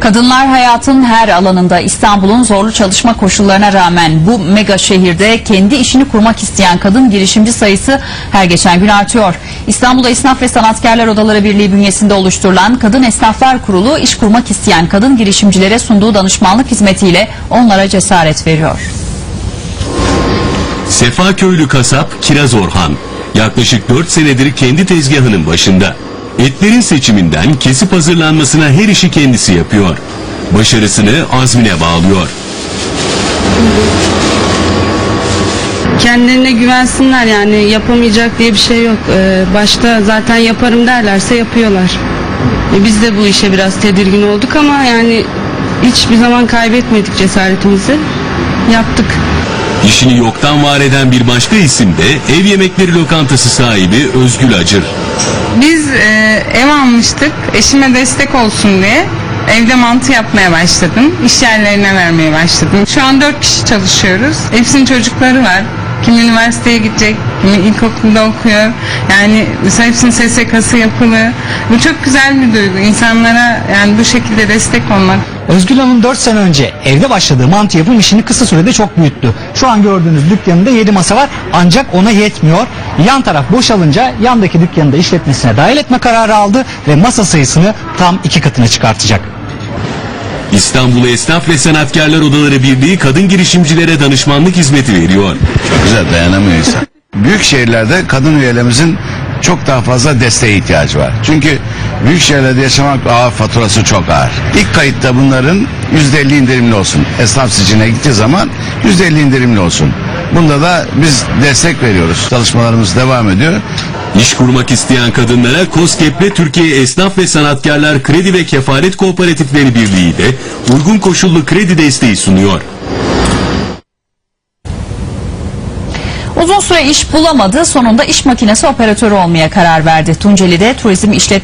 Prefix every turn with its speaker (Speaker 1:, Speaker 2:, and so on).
Speaker 1: Kadınlar hayatın her alanında İstanbul'un zorlu çalışma koşullarına rağmen bu mega şehirde kendi işini kurmak isteyen kadın girişimci sayısı her geçen gün artıyor. İstanbul Esnaf ve Sanatkarlar Odaları Birliği bünyesinde oluşturulan Kadın Esnaflar Kurulu iş kurmak isteyen kadın girişimcilere sunduğu danışmanlık hizmetiyle onlara cesaret veriyor.
Speaker 2: Sefaköylü kasap Kiraz Orhan yaklaşık 4 senedir kendi tezgahının başında. Etlerin seçiminden kesip hazırlanmasına her işi kendisi yapıyor. Başarısını azmine bağlıyor.
Speaker 3: kendilerine güvensinler yani yapamayacak diye bir şey yok. Ee, başta zaten yaparım derlerse yapıyorlar. E, Biz de bu işe biraz tedirgin olduk ama yani hiçbir zaman kaybetmedik cesaretimizi. Yaptık.
Speaker 2: İşini yoktan var eden bir başka isim de ev yemekleri lokantası sahibi Özgül Acır.
Speaker 4: Biz e, ev almıştık eşime destek olsun diye. Evde mantı yapmaya başladım. İş yerlerine vermeye başladım. Şu an dört kişi çalışıyoruz. Hepsinin çocukları var. Kimi üniversiteye gidecek, kimi ilkokulda okuyor. Yani hepsinin SSK'sı yapılı. Bu çok güzel bir duygu. İnsanlara yani bu şekilde destek olmak.
Speaker 5: Özgül Hanım 4 sene önce evde başladığı mantı yapım işini kısa sürede çok büyüttü. Şu an gördüğünüz dükkanında 7 masa var ancak ona yetmiyor. Yan taraf boşalınca yandaki dükkanı da işletmesine dahil etme kararı aldı ve masa sayısını tam iki katına çıkartacak.
Speaker 2: İstanbul Esnaf ve Sanatkarlar Odaları Birliği kadın girişimcilere danışmanlık hizmeti veriyor.
Speaker 6: Çok güzel dayanamıyor insan. Büyük şehirlerde kadın üyelerimizin çok daha fazla desteğe ihtiyacı var. Çünkü büyük şehirlerde yaşamak ağır faturası çok ağır. İlk kayıtta bunların %50 indirimli olsun. Esnaf sicine gittiği zaman %50 indirimli olsun. Bunda da biz destek veriyoruz. Çalışmalarımız devam ediyor.
Speaker 2: İş kurmak isteyen kadınlara KOSGEB'le Türkiye Esnaf ve Sanatkarlar Kredi ve Kefalet Kooperatifleri Birliği de uygun koşullu kredi desteği sunuyor.
Speaker 1: Uzun süre iş bulamadı sonunda iş makinesi operatörü olmaya karar verdi. Tunceli'de turizm işletme